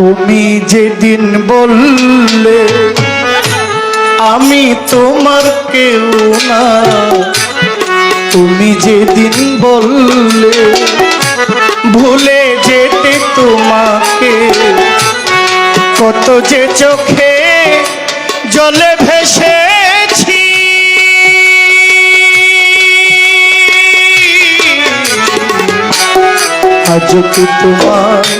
তুমি যেদিন বললে, আমি তোমার কেউ না তুমি যেদিন বললে, ভুলে যেতে তোমাকে। কত যে চোখে জলে ভেসেছি। আজ কি তোমার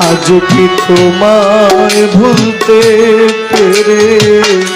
আজ কি তোমায় ভুলতে পেরেছি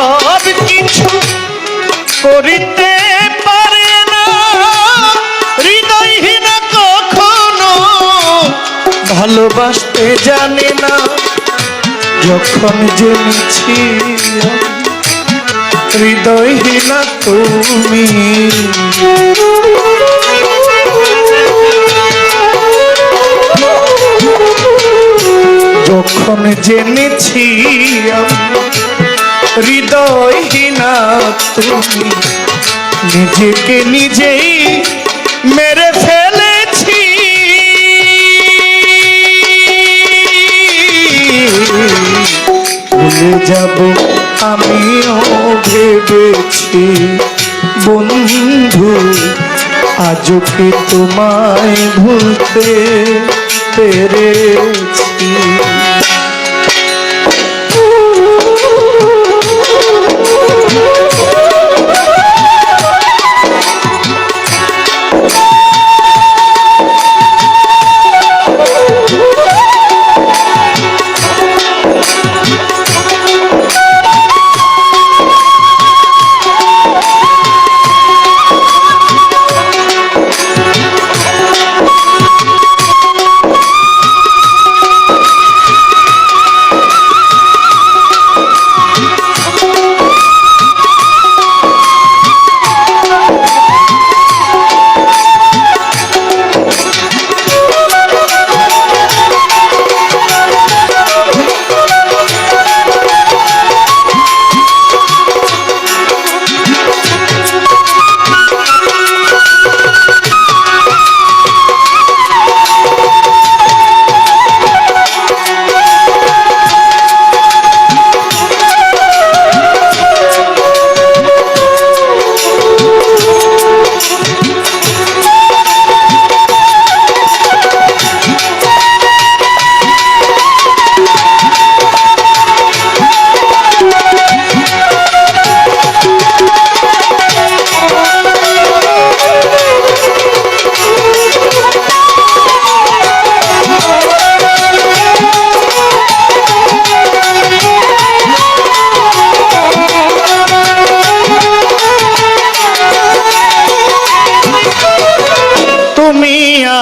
ভালোবাসতে জানে না যখন জেনেছি হৃদয়হীন তুমি। যখন জেনেছি হৃদয়হীনা তুমি, নিজেকে নিজেই মেরে ফেলেছি ভুলে যাব আমিও ভেবেছি। বন্ধু আজও কি তোমায় ভুলতে পেরেছি?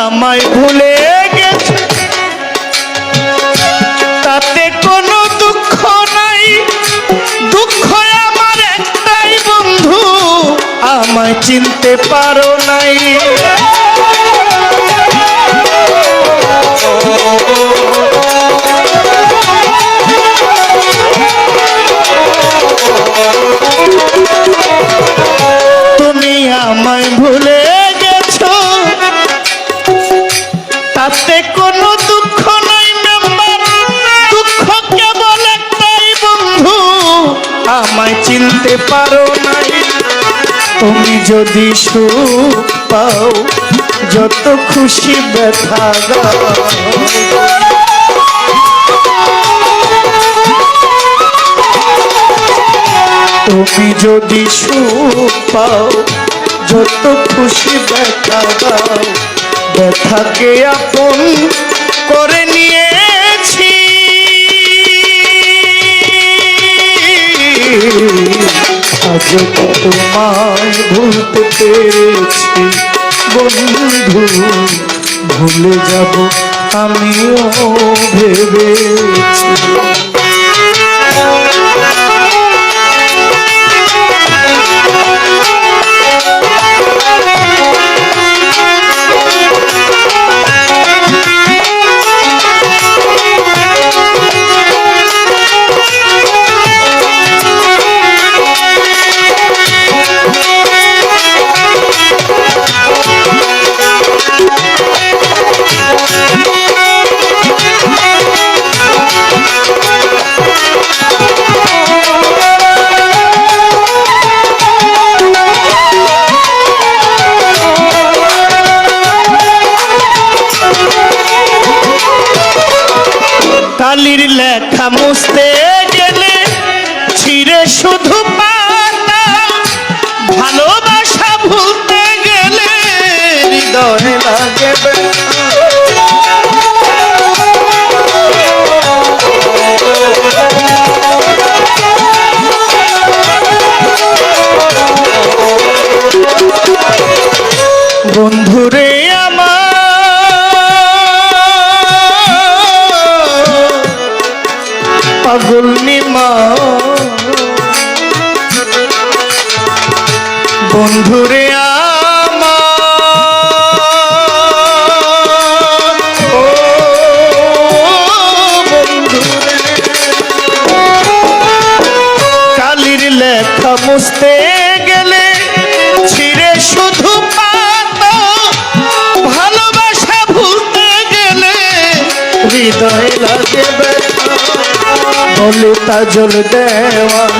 আমায় ভুলে গেছে। তাতে কোনো দুঃখ নাই। দুঃখ আমার একটাই বন্ধু। আমায় চিনতে পারো না। চিনতে পারো নাই তুমি যদি সুখ পাও, যত খুশি ব্যথা তুমি যদি সুখ পাও, যত খুশি ব্যথা দাও ব্যথাকে আপন করে নিয়েছি আজ তোমায় ভুলতে পেরেছি। বন্ধু ভুলে যাব আমিও ভেবেছি। বলে তাজল দেওয়ান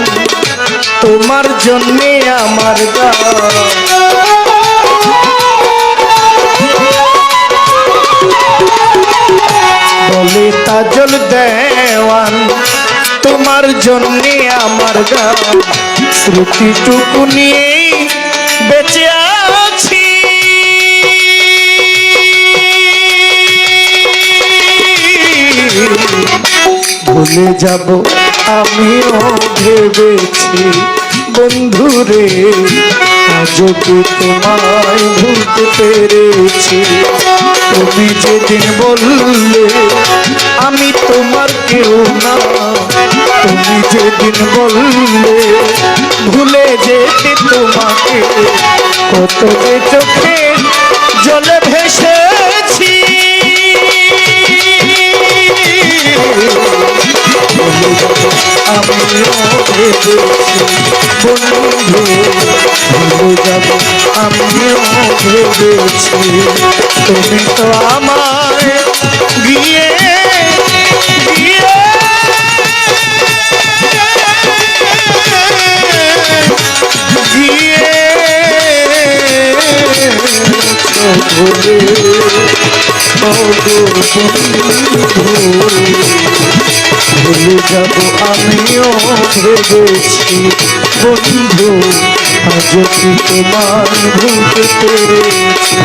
তোমার জন্যে আমার গান। বলে তাজল দেওয়ান তোমার জন্যে আমার গান। শ্রুতিটুকু নিয়েই বেঁচে ভুলে যাব, আমিও ভেবেছি বন্ধুরে আজও কি তোমায় ভুলতে পেরেছি? তুমি যেদিন বললে, আমি তোমার কেউ না। তুমি যেদিন বললে, ভুলে যেতে তোমাকে। কত যে চোখে জলে ভেসেছি বন্ধু ভুলে যাব আমিও ভেবেছি তুমি তো আমায় গিয়ে ভুলে যাব আমিও ভেবেছি বন্ধু আজ তোমার ভুলতে পেরেছি।